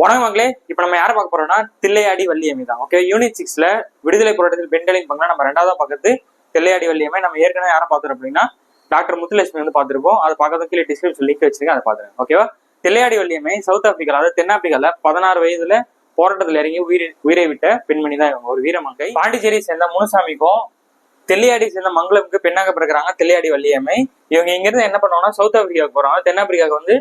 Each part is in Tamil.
வணக்கம் மக்களே. இப்போ நம்ம யாரை பார்க்க போறோம்னா தில்லையாடி வள்ளியம்மை தான். ஓகே யூனிட் சிக்ஸ்ல விடுதலை போராட்டத்தில் பெண்களின் பங்குனா நம்ம ரெண்டாவதா பார்க்கறது தில்லையாடி வள்ளியம்மை. நம்ம ஏற்கனவே யாரை பார்த்துருக்கோம் அப்படின்னா டாக்டர் முத்துலட்சுமி வந்து பார்த்துருப்போம். அதை பார்க்கறது கீழே டிஸ்கிரிப்ஷன் லிங்க் வச்சிருக்கேன் அதை பார்த்துருங்க. ஓகேவா தில்லையாடி வள்ளியம்மை சவுத் ஆப்பிரிக்கா அதாவது தென்னாப்பிரிக்கால பதினாறு வயதுல போராட்டத்தில் இறங்கி உயிரை உயிரை விட்ட பெண்மணி தான் இவங்க. ஒரு வீரமங்கை பாண்டிச்சேரி சேர்ந்த முனுசாமிக்கும் தெல்லியாடி சேர்ந்த மங்களமுக்கு பெண்ணாக பிறக்கிறாங்க தெல்லியாடி வள்ளியம்மை. இவங்க இங்கிருந்து என்ன பண்ணுவாங்கன்னா சவுத் ஆப்பிரிக்காவுக்கு போறாங்க. தென்னாப்பிரிக்காவுக்கு வந்து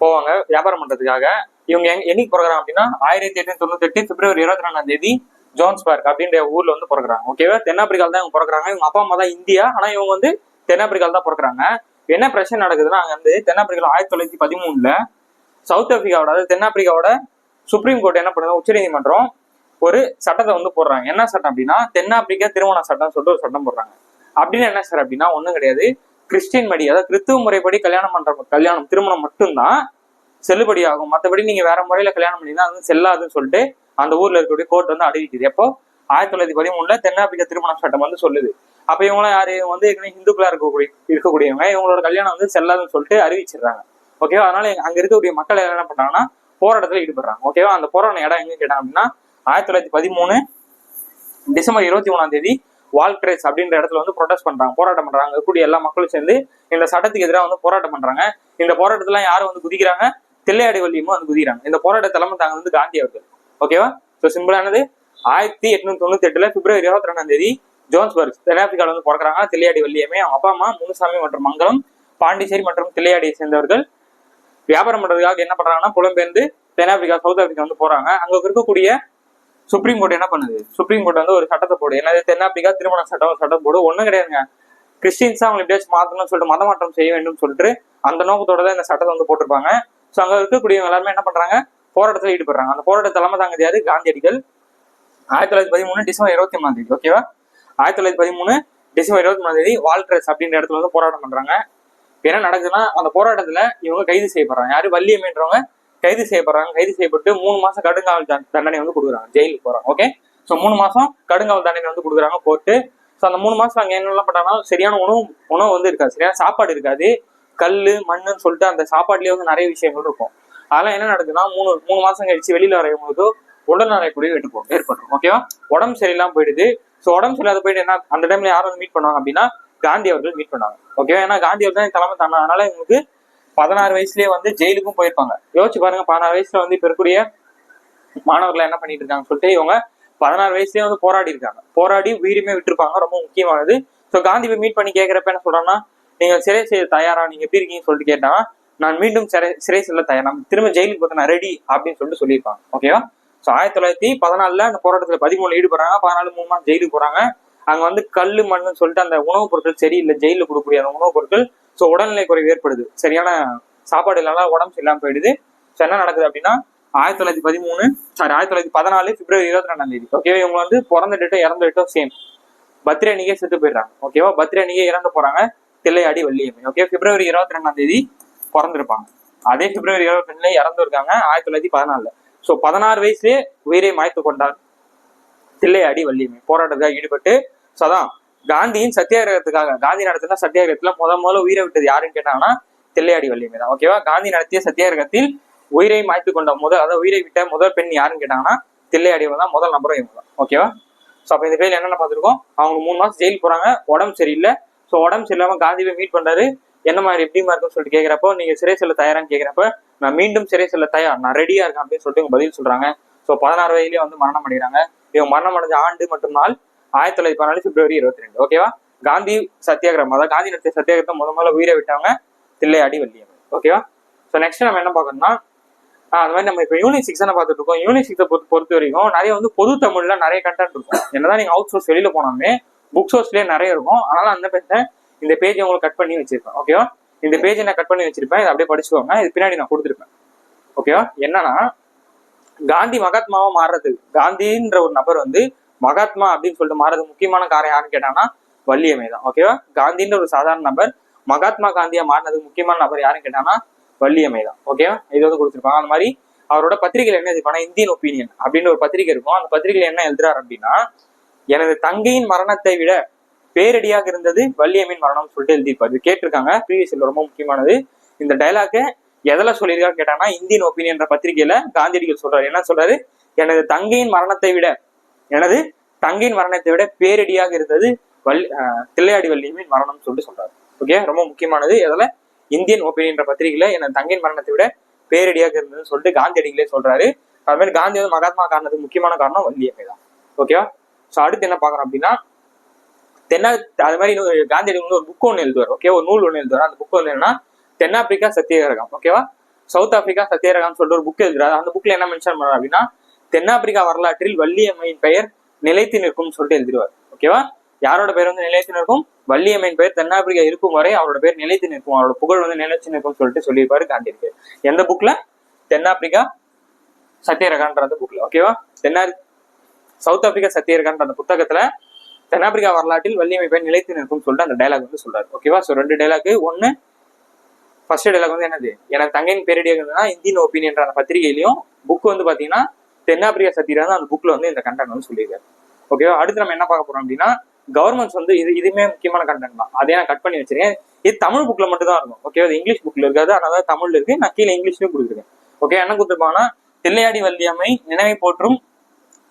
போவாங்க வியாபாரம் பண்றதுக்காக. இவங்க என்னைக்கு பிறகுறாங்க அப்படின்னா ஆயிரத்தி எட்நூத்தி தொண்ணூத்தி எட்டு பிப்ரவரி இருபத்தி ரெண்டாம் தேதி ஜோன்ஸ்பர்க் அப்படின்ற ஊர்ல வந்து பிறகுறாங்க. ஓகேவா தென்னாப்பிரிக்கால தான் இவங்க பிறகுறாங்க. இவங்க அப்பா அம்மா தான் இந்தியா. ஆனா இவங்க வந்து தென்னாப்பிரிக்கால தான் பிறகுறாங்க என்ன பிரச்சனை நடக்குதுன்னா அங்க வந்து தென்னாப்பிரிக்கால ஆயிரத்தி தொள்ளாயிரத்தி பதிமூணுல சவுத் ஆப்பிரிக்காவோட அதாவது தென்னாப்பிரிக்காவோட சுப்ரீம் கோர்ட் என்ன பண்ணுது? உச்சநீதிமன்றம் ஒரு சட்டத்தை வந்து போடுறாங்க. என்ன சட்டம் அப்படின்னா தென்னாப்பிரிக்கா திருமண சட்டம் சொல்லிட்டு ஒரு சட்டம் போடுறாங்க. அப்படின்னு என்ன சார் அப்படின்னா ஒண்ணும் கிடையாது. கிறிஸ்டின் படி அதாவது கிறிஸ்துவ முறைப்படி கல்யாணம் பண்ற கல்யாணம் திருமணம் மட்டும்தான் செல்லுபடி ஆகும் மற்றபடி நீங்க வேற முறையில கல்யாணம் பண்ணினா அது வந்து செல்லாதுன்னு சொல்லிட்டு அந்த ஊர்ல இருக்கக்கூடிய கோர்ட் வந்து அறிவிக்குது எப்போ? ஆயிரத்தி தொள்ளாயிரத்தி பதிமூணுல தென்னாப்பிரிக்கா திருமண சட்டம் வந்து சொல்லுது. அப்ப இவங்களாம் யாரு? இவங்க வந்து ஏற்கனவே இந்துக்களா இருக்கக்கூடிய இருக்கக்கூடியவங்க. இவங்களோட கல்யாணம் வந்து செல்லாதுன்னு சொல்லிட்டு அறிவிச்சிடுறாங்க. ஓகேவா அதனால அங்க இருக்கக்கூடிய மக்கள் என்ன பண்றாங்கன்னா போராட்டத்துல ஈடுபடுறாங்க. ஓகேவா அந்த போராட்ட இடம் எங்க கேட்டாங்க அப்படின்னா ஆயிரத்தி தொள்ளாயிரத்தி பதிமூணு டிசம்பர் இருபத்தி மூணாம் தேதி வால்க்ரேஸ் அப்படின்ற இடத்துல வந்து ப்ரொடெஸ்ட் பண்றாங்க. போராட்டம் பண்றாங்க. கூடிய எல்லா மக்களும் சேர்ந்து இந்த சட்டத்துக்கு எதிராக வந்து போராட்டம் பண்றாங்க. இந்த போராட்டத்துல யாரும் வந்து குதிக்கிறாங்க? தில்லையாடி வள்ளியமும் வந்து குதிக்கிறாங்க. இந்த போராட்ட தலைமை தாங்க வந்து காந்தி அவர்கள். ஓகேவா ஸோ சிம்பிளானது ஆயிரத்தி எட்நூத்தி தொண்ணூத்தி எட்டுல பிப்ரவரி இருபத்தி ரெண்டாம் தேதி ஜோன்ஸ்பர்க் தென்னாப்பிரிக்கால வந்து பிறக்கிறாங்க தில்லையாடி வள்ளியமே அவங்க அப்பா அம்மா முனுசாமி மற்றும் மங்கலம் பாண்டிச்சேரி மற்றும் தில்லையாடியை சேர்ந்தவர்கள். வியாபாரம் பண்றதுக்காக என்ன பண்றாங்கன்னா புலம்பெயர்ந்து தென்னாப்பிரிக்கா சவுத் ஆப்பிரிக்கா வந்து போறாங்க. அங்க இருக்கக்கூடிய சுப்ரீம் கோர்ட் என்ன பண்ணுது? சுப்ரீம் கோர்ட் வந்து ஒரு சட்டத்தை போடு. என்னது? தென்னாப்பிரிக்கா திருமண சட்டம் சட்டம் போடு. ஒண்ணும் கிடையாதுங்க. கிறிஸ்டின்ஸா அவங்க எப்படியாச்சும் மாத்தணும்னு சொல்லிட்டு மத மாற்றம் செய்ய வேண்டும் சொல்லிட்டு அந்த நோக்கத்தோட தான் இந்த சட்டத்தை வந்து போட்டிருப்பாங்க. ஸோ அங்கே இருக்கக்கூடியவங்க எல்லாருமே என்ன பண்ணுறாங்க போராட்டத்தில் ஈடுபடுறாங்க. அந்த போராட்ட தலைமை தாங்க யாரு? காந்தியடிகள். ஆயிரத்தி தொள்ளாயிரத்தி பதிமூணு டிசம்பர் இருபத்தி மூணாம் தேதி ஓகேவா ஆயிரத்தி தொள்ளாயிரத்தி பதிமூணு டிசம்பர் இருபத்தி மூணாம் தேதி வால்ட்ரஸ் அப்படின்ற இடத்துல வந்து போராட்டம் பண்றாங்க. என்ன நடக்குதுன்னா அந்த போராட்டத்துல இவங்க கைது செய்யப்படுறாங்க. யாரு? வள்ளியம்ன்றவங்க கைது செய்யப்படுறாங்க. கைது செய்யப்பட்டு மூணு மாசம் கடுங்காவல் தண்டனை வந்து கொடுக்குறாங்க. ஜெயிலுக்கு போறாங்க ஓகே ஸோ மூணு மாசம் கடுங்காவல் தண்டனை வந்து கொடுக்குறாங்க போட்டு ஸோ அந்த மூணு மாசம் அங்கே என்னெல்லாம் பண்ணாங்கன்னா சரியான உணவு உணவு வந்து இருக்காது. சரியான சாப்பாடு இருக்காது. கல் மண்ணுன்னு சொல்லிட்டு அந்த சாப்பாடுலயே வந்து நிறைய விஷயங்கள் இருக்கும். அதெல்லாம் என்ன நடக்குதுன்னா மூணு மூணு மாசம் கழிச்சு வெளியில வரும்போது உடல் கூட ஏற்படும் ஏற்படும் ஓகேவா உடம்பு சரியில்லாம போயிடுது. ஸோ உடம்பு சரியில்லாத போயிட்டு என்ன அந்த டைம்ல யாரும் வந்து மீட் பண்ணுவாங்க அப்படின்னா காந்தி அவர்கள் மீட் பண்ணாங்க ஓகேவா ஏன்னா காந்தி அவர்கள் தான் தலைமை தானே அதனால இவங்களுக்கு பதினாறு வயசுலயே வந்து ஜெயிலுக்கும் போயிருப்பாங்க. யோசிச்சு பாருங்க பதினாறு வயசுல வந்து இப்ப இருக்கக்கூடிய மாணவர்கள் என்ன பண்ணிட்டு இருக்காங்க சொல்லிட்டு இவங்க பதினாறு வயசுலயே வந்து போராடி இருக்காங்க. போராடி உயிருமே விட்டுருப்பாங்க ரொம்ப முக்கியமானது. ஸோ காந்தி போய் மீட் பண்ணி கேட்கறப்ப என்ன சொல்றாங்கன்னா நீங்கள் சிறை செய்ய தயாரா? நீங்க எப்படி இருக்கீங்கன்னு சொல்லிட்டு கேட்டால் நான் மீண்டும் சிறை சிறை செல்ல தயார்? நான் திரும்ப ஜெயிலுக்கு போக நான் ரெடி அப்படின்னு சொல்லிட்டு சொல்லியிருப்பாங்க ஓகேவா ஸோ ஆயிரத்தி தொள்ளாயிரத்தி பதினாலுல அந்த போராட்டத்தில் பதிமூணு ஈடுபடுறாங்க பதினாலு மூணு மாதம் ஜெயிலுக்கு போறாங்க. அங்க வந்து கல் மண்ணுன்னு சொல்லிட்டு அந்த உணவுப் பொருட்கள் சரியில்லை ஜெயிலில் கொடுக்கக்கூடிய அந்த உணவுப் பொருட்கள் ஸோ உடல்நிலை குறைவு ஏற்படுது. சரியான சாப்பாடு இல்லாம உடம்பு சரியில்லாம போயிடுது. ஸோ என்ன நடக்குது அப்படின்னா ஆயிரத்தி தொள்ளாயிரத்தி பதிமூணு சாரி ஆயிரத்தி தொள்ளாயிரத்தி பதினாலு பிப்ரவரி இருபத்தி ரெண்டாம் தேதி ஓகேவா இவங்க வந்து பிறந்த டேட்டோ இறந்த டேட்டோ சேம் பர்த்டே அன்னைக்கே செத்து போயிடுறாங்க. ஓகேவா பர்த்டே அன்னைக்கே இறந்து போறாங்க. தில்லையாடி வள்ளியம்மை. ஓகே பிப்ரவரி இருபத்தி ரெண்டாம் தேதி பிறந்திருப்பாங்க. அதே பிப்ரவரி இருபத்தி ரெண்டுல இறந்துருக்காங்க ஆயிரத்தி தொள்ளாயிரத்தி பதினாலுல. ஸோ பதினாறு வயசுலேயே உயிரை மாய்த்து கொண்டார் தில்லையாடி வள்ளியம்மை. போராட்டத்துக்காக ஈடுபட்டு ஸோ அதான் காந்தியின் சத்தியாகிரகத்துக்காக காந்தி நடத்தின சத்தியாகிரகத்துல முத முதல்ல உயிரை விட்டது யாருன்னு கேட்டாங்கன்னா தில்லையாடி வள்ளியம்மை தான். ஓகேவா காந்தி நடத்திய சத்தியாகிரகத்தில் உயிரை மாய்த்து கொண்ட முதல் அதாவது உயிரை விட்ட முதல் பெண் யாருன்னு கேட்டாங்கன்னா தில்லையாடி தான். முதல் நம்பரும் இவங்க தான். ஓகேவா ஸோ அப்போ இந்த பேர்ல என்னென்ன பார்த்துருக்கோம்? அவங்க மூணு மாசம் ஜெயில் போறாங்க உடம்பு சரியில்லை. ஸோ உடம்பு சரியில்லாம காந்தி போய் மீட் பண்றாரு. என்ன மாதிரி எப்படிமா இருக்குன்னு சொல்லிட்டு கேட்கிறப்போ நீங்க சிறை செல்ல தயாரான்னு கேட்கிறப்ப நான் மீண்டும் சிறை செல்ல தயார் நான் ரெடியா இருக்கேன் அப்படின்னு சொல்லிட்டு இவங்க பதில் சொல்றாங்க. ஸோ பதினாறு வயதிலேயே வந்து மரணம் அடைகிறாங்க. இவங்க மரணம் அடைஞ்ச ஆண்டு மற்றும் நாள் ஆயிரத்தி தொள்ளாயிரத்தி பதினாலு பிப்ரவரி இருபத்தி ரெண்டு ஓகேவா காந்தி சத்தியாகிரகம் அதாவது காந்தி நடத்திய சத்தியாகிரகத்தை முத முதல்ல உயிரை விட்டவங்க தில்லையாடி வள்ளியம்மை ஓகேவா ஸோ நெக்ஸ்ட் நம்ம என்ன பார்க்கணும்னா அது அந்த மாதிரி நம்ம இப்போ யூனிட் சிக்ஸ் பார்த்துட்டு இருக்கோம். யூனிட் சிக்ஸை பொறுத்த பொறுத்த வரைக்கும் நிறைய வந்து பொது தமிழ்ல நிறைய கண்டென்ட் இருக்கும். என்னதான் நீங்க அவுட் சோர்ஸ் வெளியில போனாலுமே புக் சோர்ஸ்லேயே நிறைய இருக்கும். அதனால அந்த பேஜ இந்த பேஜ் உங்களுக்கு கட் பண்ணி வச்சிருப்பேன். ஓகேவா இந்த பேஜை நான் கட் பண்ணி வச்சிருப்பேன். இதை அப்படியே படிச்சுக்கோங்க. இது பின்னாடி நான் கொடுத்துருப்பேன். ஓகேவா என்னன்னா காந்தி மகாத்மாவா மாறுறது. காந்தின்ற ஒரு நபர் வந்து மகாத்மா அப்படின்னு சொல்லிட்டு மாறது முக்கியமான காரணம் யாருன்னு கேட்டாங்கன்னா வள்ளியம்மை தான். ஓகேவா காந்தின்ற ஒரு சாதாரண நபர் மகாத்மா காந்தியா மாறினதுக்கு முக்கியமான நபர் யாருன்னு கேட்டாங்கன்னா வள்ளியம்மை தான். ஓகேவா இது வந்து கொடுத்துருப்பாங்க. அந்த மாதிரி அவரோட பத்திரிகையில் என்ன எழுதிப்பானா இந்தியன் ஒப்பீனியன் அப்படின்னு ஒரு பத்திரிகை இருக்கும். அந்த பத்திரிகையில் என்ன எழுதுறாரு அப்படின்னா எனது தங்கையின் மரணத்தை விட பேரடியாக இருந்தது வள்ளியம்மின் மரணம் சொல்லிட்டு எழுதியிருப்பாரு. இது கேட்டிருக்காங்க. ப்ரீவியஸ் ரொம்ப முக்கியமானது. இந்த டைலாக்கை எதில் சொல்லியிருக்காரு கேட்டாங்கன்னா இந்தியன் ஒப்பீனியன்ற பத்திரிகையில காந்தியடிகள் சொல்றாரு. என்ன சொல்றாரு? எனது தங்கையின் மரணத்தை விட எனது தங்கையின் மரணத்தை விட பேரடியாக இருந்தது வள்ளி அஹ், தில்லையாடி வள்ளியம்மின் மரணம்னு சொல்லிட்டு சொல்றாரு. ஓகே ரொம்ப முக்கியமானது. எதில்? இந்தியன் ஒப்பீனியன்ற பத்திரிகையில எனது தங்கையின் மரணத்தை விட பேரடியாக இருந்ததுன்னு சொல்லிட்டு காந்தியடிகளே சொல்றாரு. அது மாதிரி காந்தி வந்து மகாத்மா காரணத்துக்கு முக்கியமான காரணம் வள்ளியம்மை தான். ஓகேவா ஸோ அடுத்து என்ன பார்க்குறோம் அப்படின்னா தென்னா அது மாதிரி இன்னொரு காந்தியடிகள் வந்து ஒரு புக் ஒன்று எழுதுவார் ஓகே ஒரு நூல் ஒன்று எழுதுவார். அந்த புக் வந்து என்னன்னா தென்னாப்பிரிக்கா சத்தியகிரகம் ஓகேவா சவுத் ஆப்பிரிக்கா சத்தியாகிரகம் சொல்லிட்டு ஒரு புக் எழுதுறாரு. அந்த புக்ல என்ன மென்ஷன் பண்றாரு அப்படின்னா தென்னாப்பிரிக்கா வரலாற்றில் வள்ளியம்மையின் பெயர் நிலைத்து நிற்கும்னு சொல்லிட்டு எழுதிடுவார் ஓகேவா யாரோட பேர் வந்து நிலைத்து நிற்கும்? வள்ளியம்மையின் பெயர் தென்னாப்பிரிக்கா இருக்கும் வரை அவரோட பேர் நிலைத்து நிற்கும். அவரோட புகழ் வந்து நிலைச்சு நிற்கும் சொல்லிட்டு சொல்லியிருப்பாரு காந்தியடிகள். எந்த புக்ல தென்னாப்பிரிக்கா சத்தியரகான்ற அந்த புக்ல ஓகேவா தென்னா சவுத் ஆப்பிரிக்கா சத்தியர்கான்ற அந்த புத்தகத்துல தென்னாப்பிரிக்கா வரலாற்றில் வள்ளியமைப்பை நிலைத்து நிற்கும் சொல்லிட்டு அந்த டைலாக் வந்து சொல்றாரு. ஓகேவா ஸோ ரெண்டு டைலாக் ஒன்னு ஃபர்ஸ்ட் டைலாக் வந்து என்னது? எனக்கு தங்கையின் பேரடியாக இந்தியன் ஒப்பீனியன்ற அந்த பத்திரிகையிலையும் புக் வந்து பாத்தீங்கன்னா தென்னாப்பிரிக்கா சத்தியரா அந்த புக்ல வந்து இந்த கண்டென்ட் வந்து சொல்லியிருக்காரு. ஓகேவா அடுத்து நம்ம என்ன பார்க்க போறோம் அப்படின்னா கவர்மெண்ட்ஸ் வந்து இது இதுவுமே முக்கியமான கண்டென்ட் தான். அதே நான் கட் பண்ணி வச்சிருக்கேன். இது தமிழ் புக்ல மட்டும் தான் இருக்கும். ஓகேவா அது இங்கிலீஷ் புக்ல இருக்காது. அதனால தமிழ்ல இருக்கு. நான் கீழே இங்கிலீஷ்லயும் கொடுத்துருக்கேன். ஓகே என்ன கொடுத்துருப்பாங்கன்னா தில்லையாடி வல்லியம்மை நினைவை போற்றும்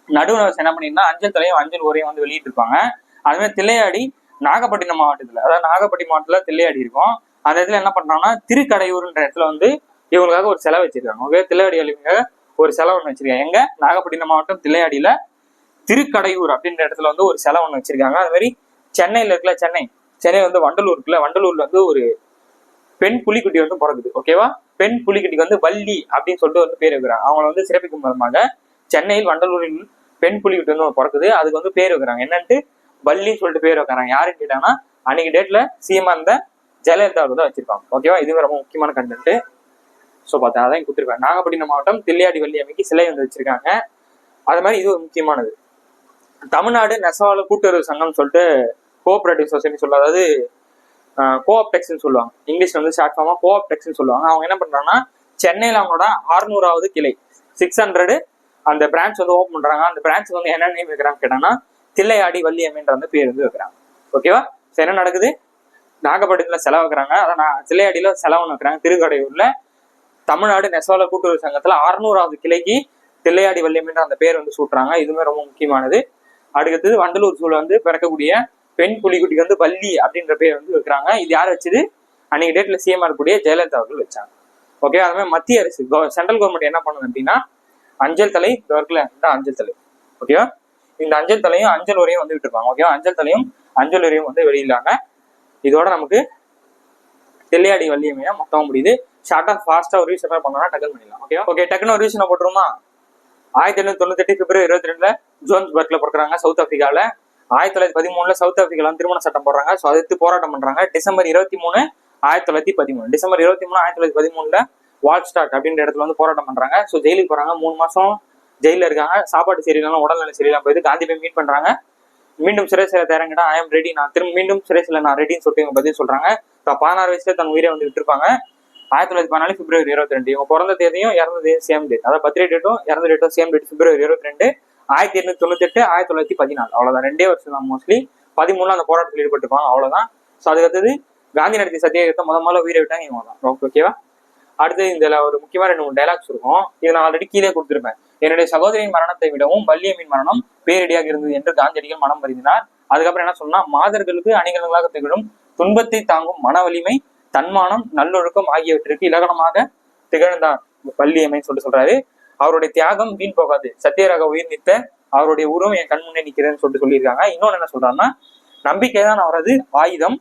நடுவர் என்ன பண்ணிருந்தா அஞ்சல் தலையும் அஞ்சல் உரையும் வந்து வெளியிட்டிருப்பாங்க. அது மாதிரி தில்லையாடி நாகப்பட்டினம் மாவட்டத்துல அதாவது நாகப்பட்டினம் மாவட்டத்துல தில்லையாடி இருக்கும். அந்த இடத்துல என்ன பண்றாங்கன்னா திருக்கடையூர்ன்ற இடத்துல வந்து இவங்களுக்காக ஒரு செலவு வச்சிருக்காங்க. ஓகே தில்லையாடி வள்ளியம்மைக்காக ஒரு செலவு ஒன்று வச்சிருக்காங்க. எங்க? நாகப்பட்டினம் மாவட்டம் தில்லையாடியில திருக்கடையூர் அப்படின்ற இடத்துல வந்து ஒரு செலவு ஒன்று வச்சிருக்காங்க. அது மாதிரி சென்னையில இருக்குல்ல சென்னை. சென்னை வந்து வண்டலூர் இருக்குல்ல வண்டலூர்ல வந்து ஒரு பெண் புலிக்குட்டி வந்து பிறகுது ஓகேவா? பெண் புலிக்குட்டிக்கு வந்து வள்ளி அப்படின்னு சொல்லிட்டு வந்து பேர் வைக்கிறாங்க. அவங்கள வந்து சிறப்பிக்கும் விதமாக சென்னையில் வண்டலூரில் பெண் புலிக்குட்டி வந்து பிறக்குது. அதுக்கு வந்து பேர் வைக்கிறாங்க. என்னன்ட்டு? வள்ளின்னு சொல்லிட்டு பேர் வைக்கிறாங்க. யாருன்னு கேட்டாங்கன்னா அன்னைக்கு டேட்ல சிஎம் இருந்த ஜெயலலிதாவுக்கு தான் வச்சிருப்பாங்க. ஓகேவா இதுவே ரொம்ப முக்கியமான கண்டென்ட் ஸோ பார்த்தா அதான் கொடுத்துருக்காங்க. நாகப்பட்டினம் மாவட்டம் தில்லையாடி அமைக்கு சிலை வந்து வச்சிருக்காங்க. அது மாதிரி இது ஒரு முக்கியமானது. தமிழ்நாடு நெசவாளர் கூட்டுறவு சங்கம் சொல்லிட்டு கோஆபரேட்டிவ் சொசைட்டி சொல்ல அதாவது கோஆப்டெக்ஸ்ன்னு சொல்லுவாங்க. இங்கிலீஷ்ல வந்து ஷார்ட் ஃபார்மா கோஆப்டெக்ஸ்ன்னு சொல்லுவாங்க. அவங்க என்ன பண்றாங்கன்னா சென்னையில் அவங்களோட அறுநூறாவது கிளை. சிக்ஸ் ஹண்ட்ரடு அந்த பிரான்ச் வந்து ஓப்பன் பண்றாங்க. அந்த பிரான்ச் வந்து என்ன நேம் வைக்கிறாங்க கேட்டாங்கன்னா தில்லையாடி வள்ளியம்மைன்ற அந்த பேர் வந்து வைக்கிறாங்க. ஓகேவா ஸோ என்ன நடக்குது? நாகப்பட்டினத்துல செலவு வைக்கிறாங்க. அதை நான் தில்லையாடியில செலவுன்னு வைக்கிறாங்க. திருக்கடையூர்ல தமிழ்நாடு நெசவாளர் கூட்டுறவு சங்கத்துல அறுநூறாவது கிளைக்கு தில்லையாடி வள்ளியம்ன்ற அந்த பேர் வந்து சூட்டுறாங்க. இதுவுமே ரொம்ப முக்கியமானது. அடுத்தது வண்டலூர் சூழல் வந்து பிறக்கக்கூடிய பெண் புலிக்குட்டிக்கு வந்து வள்ளி அப்படின்ற பேர் வந்து வைக்கிறாங்க. இது யார் வச்சது? அன்னைக்கு டேட்ல சிஎம் இருக்கக்கூடிய ஜெயலலிதா அவர்கள் வச்சாங்க. ஓகே அது மாதிரி மத்திய அரசு சென்ட்ரல் கவர்மெண்ட் என்ன பண்ணுது அப்படின்னா அஞ்சல் தலை இந்த இருக்குல்ல அஞ்சல் தலை. ஓகேவா இந்த அஞ்சல் தலையும் அஞ்சல் உரையும் வந்து விட்டுருப்பாங்க. ஓகேவா அஞ்சல் தலையும் அஞ்சல் உரையும் வந்து வெளியிடலாங்க இதோட நமக்கு தெல்லையாடி வள்ளியமையா மொத்தம் முடியுது. ஷார்ட்டா ஃபாஸ்டா ஒரு விஷயம் பண்ணோம்னா டக்கல் பண்ணிடலாம். ஓகேவா ஓகே டக்குன்னு ஒரு ரிவிஷனை போட்டுருமா ஆயிரத்தி எண்ணூத்தி தொண்ணூத்தி எட்டு பிப்ரவரி இருபத்தி ரெண்டுல ஜோன்ஸ்பர்க்ல பிறக்கிறாங்க சவுத் ஆப்பிரிக்கால. ஆயிரத்தி தொள்ளாயிரத்தி பதிமூணுல சவுத் ஆப்பிரிக்கால வந்து திருமண சட்டம் போடுறாங்க. ஸோ அதுக்கு போராட்டம் பண்றாங்க. டிசம்பர் இருபத்தி மூணு ஆயிரத்தி தொள்ளாயிரத்தி பதிமூணு. டிசம்பர் இருபத்தி மூணு ஆயிரத்தி தொள்ளாயிரத்தி பதிமூணுல வால் ஸ்டார்ட் அப்படின்ற இடத்துல வந்து போராட்டம் பண்றாங்க. ஸோ ஜெயிலுக்கு போறாங்க. மூணு மாசம் ஜெயில இருக்காங்க. சாப்பாடு சரியில்லாம் உடல்நிலை சரியில்லாம போயிட்டு காந்தி போய் மீட் பண்றாங்க. மீண்டும் சிறை சில தேரங்கிட்ட ஐ எம் ரெடி நான் திரும்ப மீண்டும் சிறை சில நான் ரெடின்னு சொல்லிட்டு இவங்க பதில் சொல்றாங்க. பதினாறு வயசுல தன் உயிரை வந்து விட்டுருப்பாங்க. ஆயிரத்தி தொள்ளாயிரத்தி பதினாலு பிப்ரவரி இருபத்தி ரெண்டு. இவங்க பிறந்த தேதியும் இறந்த தேதியும் சேம் டேட் அதாவது பர்த்டே டேட்டும் இறந்த டேட்டும் சேம் டேட் பிப்ரவரி இருபத்தி ரெண்டு. ஆயிரத்தி எண்ணூத்தி தொண்ணூத்தி எட்டு ஆயிரத்தி தொள்ளாயிரத்தி பதினாலு. அவ்வளவுதான். ரெண்டே வருஷம் தான் மோஸ்ட்லி பதிமூணு அந்த போராட்டத்தில் ஈடுபட்டிருப்பாங்க. அவ்வளவுதான். ஸோ அதுக்கடுத்தது காந்தி நடத்திய சத்தியாகிரத்தை முத முதல்ல உயிரை விட்டாங்க இவங்க தான் ஓகேவா அடுத்து இதுல ஒரு முக்கியமான ரெண்டு மூணு டைலாக்ஸ் இருக்கும். இதை நான் ஆல்ரெடி கீழே கொடுத்துருப்பேன். என்னுடைய சகோதரியின் மரணத்தை விடவும் வள்ளியம்மின் மரணம் பேரடியாக இருந்தது என்று காந்தியடிகள் மனம் வருந்தினார் அதுக்கப்புறம் என்ன சொன்னா மாதர்களுக்கு அணிகலங்களாக திகழும் துன்பத்தை தாங்கும் மன வலிமை தன்மானம் நல்லொழுக்கம் ஆகியவற்றிற்கு இலகணமாக திகழ்ந்தார் வள்ளியம்மைன்னு சொல்லிட்டு சொல்றாரு. அவருடைய தியாகம் வீண் போகாது. சத்தியராக உயிர் நித்த அவருடைய உருவம் என் கண் முன்னே நிக்கிறேன்னு சொல்லிட்டு சொல்லியிருக்காங்க. இன்னொன்னு என்ன சொல்றாங்கன்னா நம்பிக்கை தான் அவரது ஆயுதம்.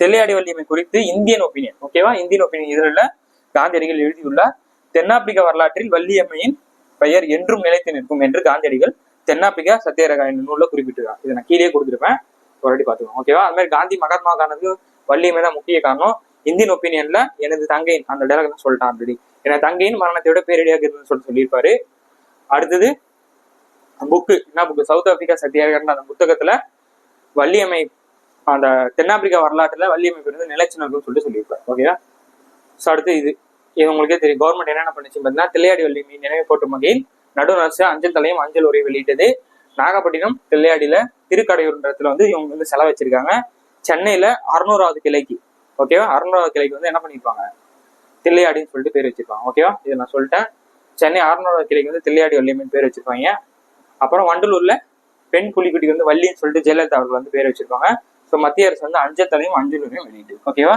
தெல்லையாடி வள்ளியம்மை குறித்து இந்தியன் ஒப்பீனியன் ஓகேவா இந்தியன் ஒப்பீனியன் இதழில் காந்தியடிகள் எழுதியுள்ளார் தென்னாப்பிரிக்க வரலாற்றில் வள்ளியம்மையின் பெயர் என்றும் நிலைத்து நிற்கும் என்று காந்தியடிகள் தென்னாப்பிரிக்கா சத்தியரகா என்ற நூலில் குறிப்பிட்டிருக்காங்க. இதை நான் கீழே கொடுத்துருப்பேன். ஒரு வாட்டி பார்த்துக்கோங்க. ஓகேவா அது மாதிரி காந்தி மகாத்மா காந்திக்கு வள்ளியம்மை தான் முக்கிய காரணம். இந்தியன் ஒப்பீனியன்ல எனது தங்கையின் அந்த டைலாக் தான் சொல்லிட்டான் ஆல்ரெடி எனது தங்கையின் மரணத்தை விட பேரடியாக இருந்ததுன்னு சொல்லி சொல்லியிருப்பாரு. அடுத்தது புக்கு என்ன புக்கு சவுத் ஆப்பிரிக்கா சத்தியாகிரகன்ற அந்த புத்தகத்துல வள்ளியம்மை அந்த தென்னாப்பிரிக்கா வரலாற்றுல வள்ளியம்மை பிறந்து நிலைச்சு சொல்லிட்டு சொல்லியிருப்பாரு. ஓகேவா ஸோ அடுத்து இது. இது உங்களுக்கே தெரியும். கவர்மெண்ட் என்னென்ன பண்ணுச்சு பார்த்தீங்கன்னா தில்லையாடி வள்ளியம்மை நினைவு போட்டும் வகையில் நடுவர் அரசு அஞ்சல் தலையும் அஞ்சல் உரை வெளியிட்டது. நாகப்பட்டினம் தில்லையாடியில் திருக்கடையூர்ன்றத்துல வந்து இவங்க வந்து செலவு வச்சிருக்காங்க. சென்னையில அறுநூறாவது கிளைக்கு ஓகேவா அறுநூறாவது கிளைக்கு வந்து என்ன பண்ணியிருப்பாங்க? தில்லையாடின்னு சொல்லிட்டு பேர் வச்சிருப்பாங்க ஓகேவா இதை நான் சொல்லிட்டேன். சென்னை அறுநூறாவது கிளைக்கு வந்து தில்லையாடி வள்ளியம்மன் பேர் வச்சிருப்பாங்க. அப்புறம் வண்டலூரில் பெண் புலிக்குட்டிக்கு வந்து வள்ளின்னு சொல்லிட்டு ஜெயலலிதா அவர்கள் வந்து பேர் வச்சிருப்பாங்க. ஸோ மத்திய அரசு வந்து அஞ்சல் தலையும் அஞ்சல் உரையும் வெளியிட்டு ஓகேவா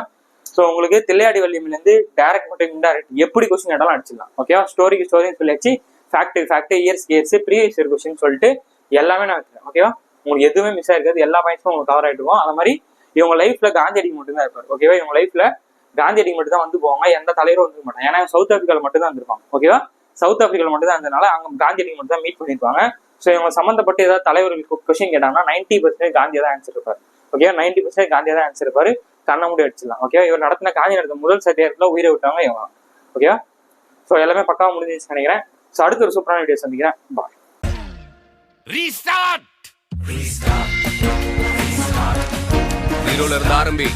ஸோ உங்களுக்கு தில்லையாடி வள்ளியம்லேருந்து டேரக்ட் மட்டும் இன்டைரக்ட் எப்படி கொஸ்டின் கேட்டாலும் அடிச்சிடலாம். ஓகேவா ஸ்டோரிக்கு ஸ்டோரின்னு சொல்லியாச்சு. Fact fact years years previous year question சொல்லிட்டு எல்லாமே நான் வச்சுருக்கேன் ஓகேவா உங்களுக்கு எதுவுமே மிஸ் ஆயிருக்காது. எல்லா பாயிண்ட்ஸும் உங்களுக்கு கவர் ஆயிட்டு அது மாதிரி இவங்க லைஃப்ல காந்தியடிக்கு மட்டும் தான் இருப்பார். ஓகேவா இவங்க லைஃப்ல காந்தியடிக்கு மட்டும் தான் வந்து போவாங்க. எந்த தலைவரும் வந்துருக்க மாட்டாங்க. ஏன்னா சவுத் ஆப்பிரிக்கால மட்டும் தான் இருந்திருப்பாங்க. ஓகேவா சவுத் ஆப்பிரிக்கால மட்டும் தான் இருந்ததுனால அங்க காந்தியடிக்கு மட்டும் தான் மீட் பண்ணிருப்பாங்க ஸோ இவங்க சம்மந்தப்பட்ட ஏதாவது தலைவர்களுக்கு கொஸ்டின் கேட்டாங்கன்னா நைன்டி பர்சன்டேஜ் காந்தியா தான் ஆன்சர் இருப்பார். ஓகேவா நைன்டி பர்சன்டேஜ் காந்தியா தான் ஆன்சர் இருப்பாரு. கண்ணை மூடி அடிச்சிடலாம் ஓகேவா இவர் நடத்தின காஞ்சி நடத்த முதல் சத்தியாரத்தில் உயிரை விட்டவங்க இவங்க ஓகேவா ஸோ எல்லாமே பக்காவா முடிஞ்சிச்சு நினைக்கிறேன். ஸோ அடுத்த ஒரு சூப்பரான வீடியோ சந்திக்கிறேன். பாய் ஜீரோல இருந்து ஆரம்பி.